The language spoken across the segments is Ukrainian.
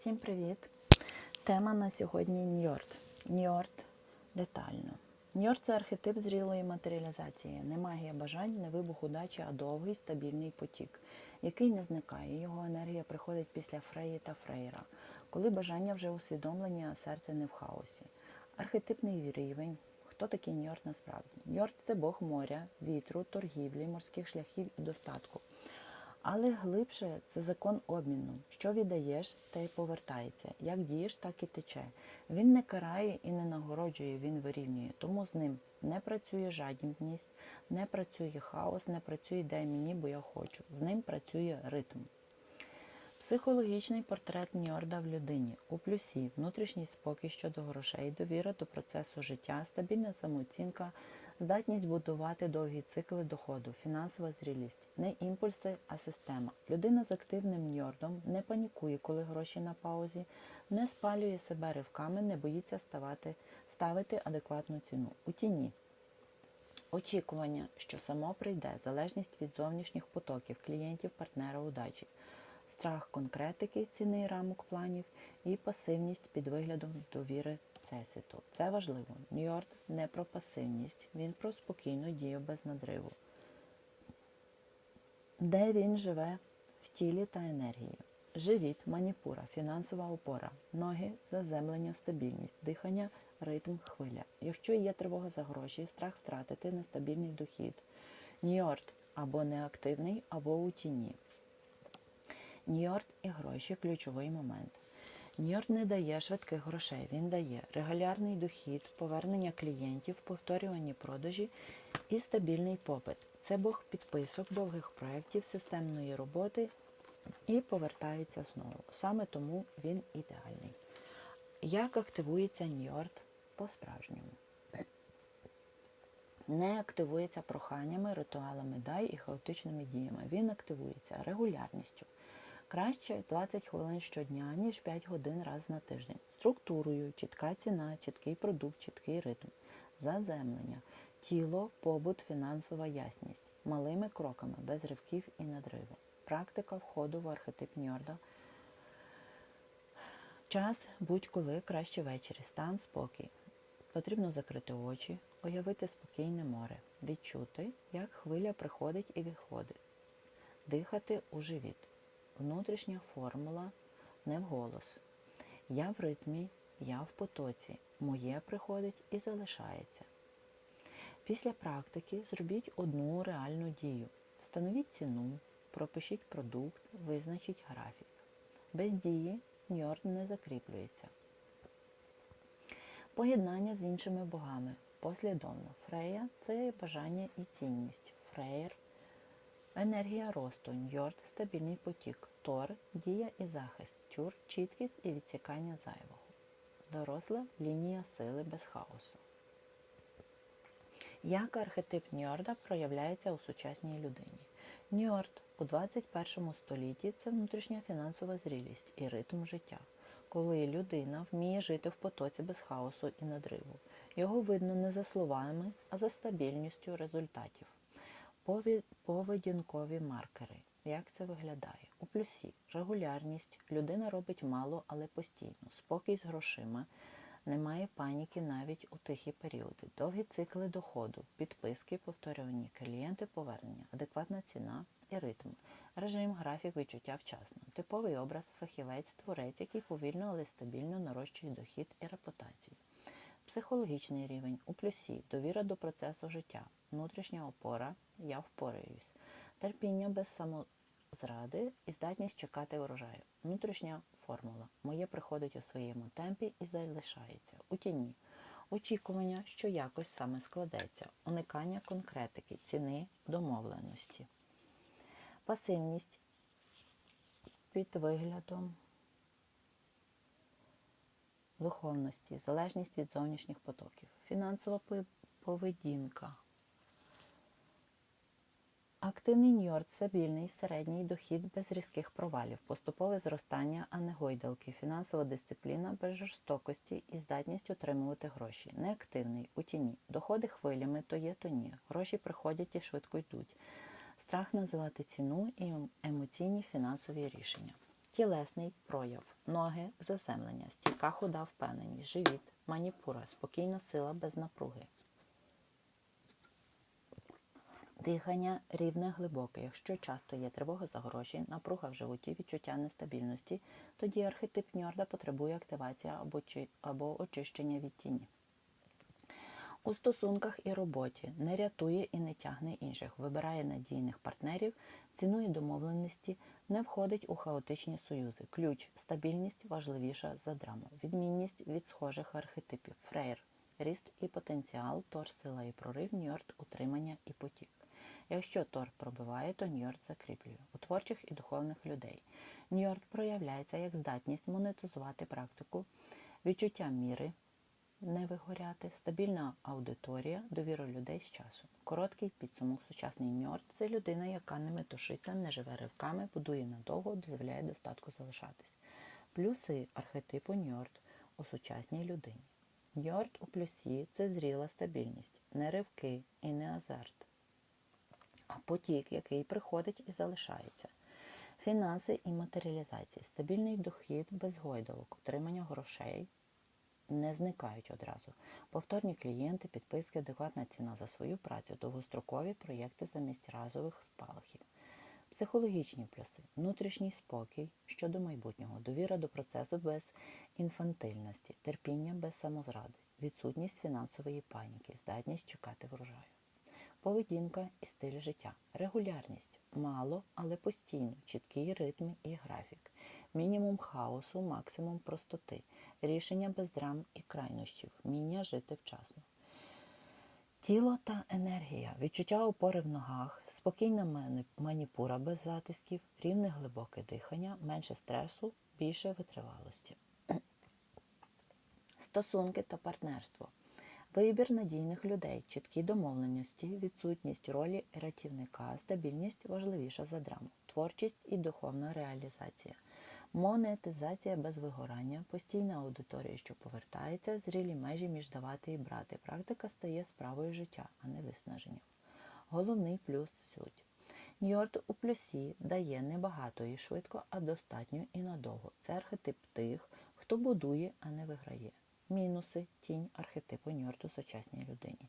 Всім привіт! Тема на сьогодні Ньорд. Ньорд детально. Ньорд це архетип зрілої матеріалізації. Не магія бажань, не вибух удачі, а довгий стабільний потік, який не зникає. Його енергія приходить після Фреї та Фрейра, коли бажання вже усвідомлені, а серце не в хаосі. Архетипний рівень. Хто такий Ньорд насправді? Ньорд це Бог моря, вітру, торгівлі, морських шляхів і достатку. Але глибше це закон обміну. Що віддаєш, те й повертається. Як дієш, так і тече. Він не карає і не нагороджує, він вирівнює. Тому з ним не працює жадібність, не працює хаос, не працює дай мені, бо я хочу. З ним працює ритм. Психологічний портрет Ньорда в людині у плюсі, внутрішній спокій щодо грошей, довіра до процесу життя, стабільна самооцінка, здатність будувати довгі цикли доходу, фінансова зрілість, не імпульси, а система. Людина з активним ньордом не панікує, коли гроші на паузі, не спалює себе ривками, не боїться ставати, ставити адекватну ціну. У тіні. Очікування, що само прийде, залежність від зовнішніх потоків, клієнтів, партнера, удачі, страх конкретики, ціни рамок планів і пасивність під виглядом довіри всесвіту. Це важливо. Нью-Йорк не про пасивність, він про спокійну дію без надриву. Де він живе в тілі та енергії. Живіт, маніпура, фінансова опора, ноги, заземлення, стабільність, дихання, ритм, хвиля. Якщо є тривога за гроші, страх втратити нестабільний дохід. Нью-Йорк або неактивний, або у тіні. Нью-Йорк і гроші ключовий момент. Нью-Йорк не дає швидких грошей, він дає регулярний дохід, повернення клієнтів, повторювані продажі і стабільний попит. Це Бог підписок, довгих проєктів, системної роботи і повертаються знову. Саме тому він ідеальний. Як активується Нью-Йорк по-справжньому? Не активується проханнями, ритуалами дай і хаотичними діями. Він активується регулярністю. Краще 20 хвилин щодня, ніж 5 годин раз на тиждень. Структурою, чітка ціна, чіткий продукт, чіткий ритм, заземлення, тіло, побут, фінансова ясність, малими кроками, без ривків і надриву. Практика входу в архетип Ньорда. Час будь-коли краще ввечері, стан, спокій. Потрібно закрити очі, уявити спокійне море, відчути, як хвиля приходить і відходить, дихати у живіт. Внутрішня формула не вголос. Я в ритмі, я в потоці, моє приходить і залишається. Після практики зробіть одну реальну дію. Встановіть ціну, пропишіть продукт, визначіть графік. Без дії ньорд не закріплюється. Поєднання з іншими богами. Послідовно. Фрея це бажання і цінність. Фрейр енергія росту, ньорд стабільний потік, тор дія і захист, тюр чіткість і відсікання зайвого. Доросла лінія сили без хаосу. Як архетип Ньорда проявляється у сучасній людині? Ньорд у 21 столітті це внутрішня фінансова зрілість і ритм життя, коли людина вміє жити в потоці без хаосу і надриву. Його видно не за словами, а за стабільністю результатів. Поведінкові маркери. Як це виглядає? У плюсі регулярність. Людина робить мало, але постійно. Спокій з грошима. Немає паніки навіть у тихі періоди. Довгі цикли доходу, підписки, повторювані клієнти повернення, адекватна ціна і ритм, режим, графік, відчуття вчасно. Типовий образ, фахівець, творець, який повільно, але стабільно нарощує дохід і репутацію. Психологічний рівень у плюсі, довіра до процесу життя, внутрішня опора, я впораюсь, терпіння без самозради і здатність чекати урожаю. Внутрішня формула. Моє приходить у своєму темпі і залишається. У тіні. Очікування, що якось саме складеться, уникання конкретики, ціни, домовленості. Пасивність під виглядом духовності, залежність від зовнішніх потоків, фінансова поведінка. Активний Нью-Йорк – стабільний, середній дохід без різких провалів, поступове зростання, а не гойдалки, фінансова дисципліна без жорстокості і здатність отримувати гроші. Неактивний, у тіні. Доходи хвилями то є, то ні. Гроші приходять і швидко йдуть. Страх називати ціну і емоційні фінансові рішення. Тілесний прояв, ноги, заземлення, стійка худа впевненість, живіт, маніпура, спокійна сила без напруги. Дихання рівне глибоке. Якщо часто є тривога за гроші, напруга в животі, відчуття нестабільності, тоді архетип Ньорда потребує активації або, чи- або очищення від тіні. У стосунках і роботі не рятує і не тягне інших, вибирає надійних партнерів, цінує домовленості, не входить у хаотичні союзи. Ключ стабільність важливіша за драму, відмінність від схожих архетипів, фрейр, ріст і потенціал, тор, сила і прорив, ньорд, утримання і потік. Якщо тор пробиває, то ньорд закріплює. У творчих і духовних людей. Ньорд проявляється як здатність монетизувати практику, відчуття міри, не вигоряти, стабільна аудиторія, довіра людей з часом. Короткий підсумок сучасний ньорд це людина, яка не метушиться, не живе ривками, будує надовго, дозволяє достатку залишатись. Плюси архетипу ньорд у сучасній людині. Ньорд у плюсі це зріла стабільність, не ривки і не азарт, а потік, який приходить і залишається. Фінанси і матеріалізація, стабільний дохід без гойдалок, отримання грошей, не зникають одразу. Повторні клієнти, підписки, адекватна ціна за свою працю, довгострокові проєкти замість разових спалахів. Психологічні плюси, внутрішній спокій щодо майбутнього, довіра до процесу без інфантильності, терпіння без самозради, відсутність фінансової паніки, здатність чекати врожаю. Поведінка і стиль життя, регулярність, мало, але постійно, чіткий ритм і графік, мінімум хаосу, максимум простоти, рішення без драм і крайнощів, вміння жити вчасно. Тіло та енергія, відчуття опори в ногах, спокійна маніпура без затисків, рівне глибоке дихання, менше стресу, більше витривалості. Стосунки та партнерство. Вибір надійних людей, чіткі домовленості, відсутність ролі рятівника, стабільність важливіша за драму, творчість і духовна реалізація, монетизація без вигорання, постійна аудиторія, що повертається, зрілі межі між давати і брати. Практика стає справою життя, а не виснаженням. Головний плюс суть. Ньорд у плюсі дає не багато і швидко, а достатньо і надовго. Це архетип тих, хто будує, а не виграє. Мінуси тінь архетипу Ньорду сучасній людині.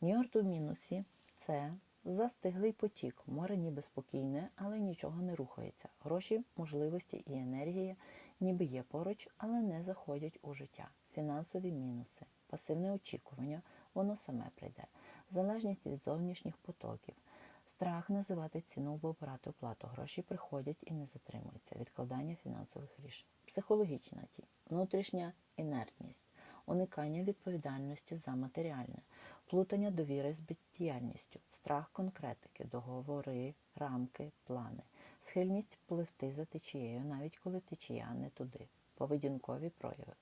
Ньорд у мінусі це застиглий потік, море ніби спокійне, але нічого не рухається. Гроші, можливості і енергія ніби є поруч, але не заходять у життя. Фінансові мінуси, пасивне очікування, воно саме прийде, залежність від зовнішніх потоків. Страх називати ціну або брати оплату. Гроші приходять і не затримуються. Відкладання фінансових рішень. Психологічна тінь, внутрішня інертність, уникання відповідальності за матеріальне, плутання довіри з бездіяльністю, страх конкретики, договори, рамки, плани, схильність пливти за течією, навіть коли течія не туди, поведінкові прояви.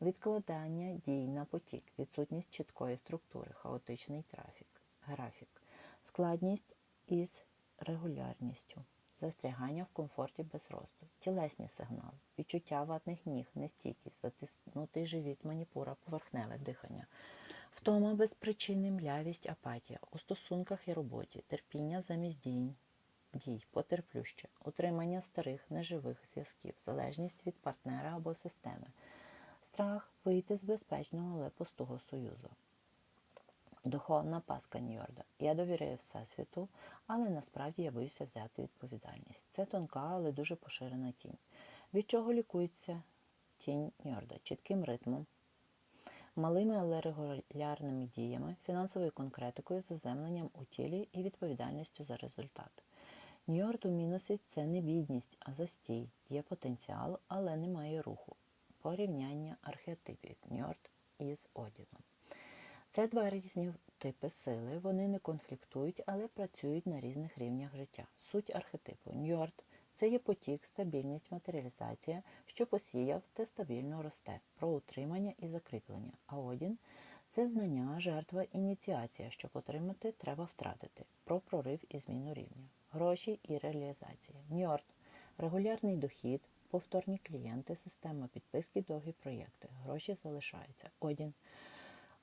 Відкладання дій на потік, відсутність чіткої структури, хаотичний трафік, графік, складність із регулярністю, застрягання в комфорті без росту, тілесні сигнали, відчуття ватних ніг, нестійкість, затиснутий живіт, маніпура, поверхневе дихання, втома без причини, млявість, апатія. У стосунках і роботі, терпіння замість дій, дій, потерплюще, утримання старих неживих зв'язків, залежність від партнера або системи, страх вийти з безпечного, але пустого союзу. Духовна паска Ньорда. Я довіряю Всесвіту, але насправді я боюся взяти відповідальність. Це тонка, але дуже поширена тінь. Від чого лікується тінь Ньорда? Чітким ритмом, малими, але регулярними діями, фінансовою конкретикою, заземленням у тілі і відповідальністю за результат. Ньорд у мінусі це не бідність, а застій. Є потенціал, але немає руху. Порівняння архетипів Ньорд із Одіном. Це два різні типи сили. Вони не конфліктують, але працюють на різних рівнях життя. Суть архетипу Ньорд це є потік, стабільність, матеріалізація, що посіяв, те стабільно росте, про утримання і закріплення. А Одін це знання, жертва, ініціація. Щоб отримати, треба втратити, про прорив і зміну рівня, гроші і реалізація. Ньорд регулярний дохід, повторні клієнти, система підписки, довгі проєкти. Гроші залишаються. Одін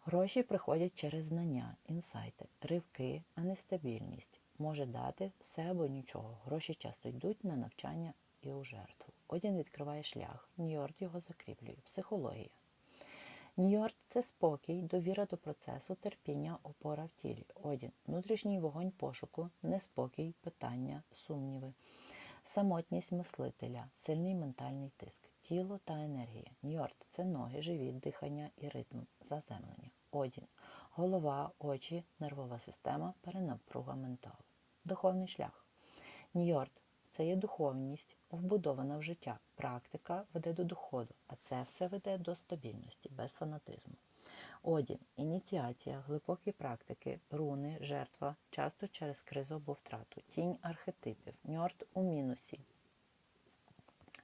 Гроші приходять через знання, інсайти, ривки, а не стабільність. Може дати все або нічого. Гроші часто йдуть на навчання і у жертву. Одін відкриває шлях. Ньорд його закріплює. Психологія. Ньорд – це спокій, довіра до процесу, терпіння, опора в тілі. Одін внутрішній вогонь пошуку, неспокій, питання, сумніви. Самотність мислителя, сильний ментальний тиск, тіло та енергія. Ньорд – це ноги, живіт, дихання і ритм, заземлення. Одін – голова, очі, нервова система, перенапруга менталу. Духовний шлях. Ньорд – це є духовність, вбудована в життя. Практика веде до доходу, а це все веде до стабільності, без фанатизму. Одін – ініціація, глибокі практики, руни, жертва, часто через кризу або втрату, тінь архетипів, ньорд у мінусі,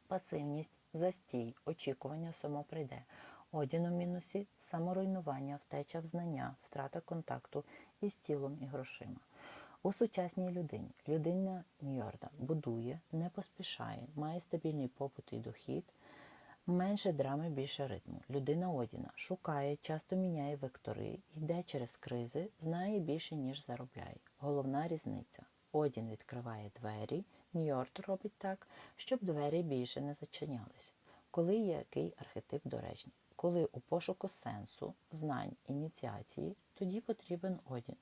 пасивність, застій, очікування само прийде. Одін у мінусі саморуйнування, втеча в знання, втрата контакту із тілом і грошима. У сучасній людині людина Ньорда будує, не поспішає, має стабільний побут і дохід, менше драми, більше ритму. Людина Одіна шукає, часто міняє вектори, йде через кризи, знає більше, ніж заробляє. Головна різниця. Одін відкриває двері, Ньорд робить так, щоб двері більше не зачинялись. Коли є який архетип доречний? Коли у пошуку сенсу, знань, ініціації, тоді потрібен Одін.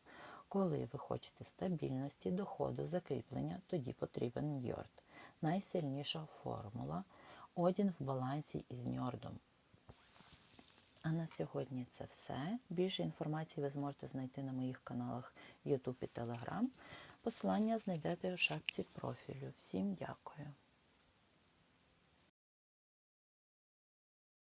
Коли ви хочете стабільності, доходу, закріплення, тоді потрібен Ньорд. Найсильніша формула Одін в балансі із Ньордом. А на сьогодні це все. Більше інформації ви зможете знайти на моїх каналах YouTube і Telegram. Посилання знайдете у шапці профілю. Всім дякую.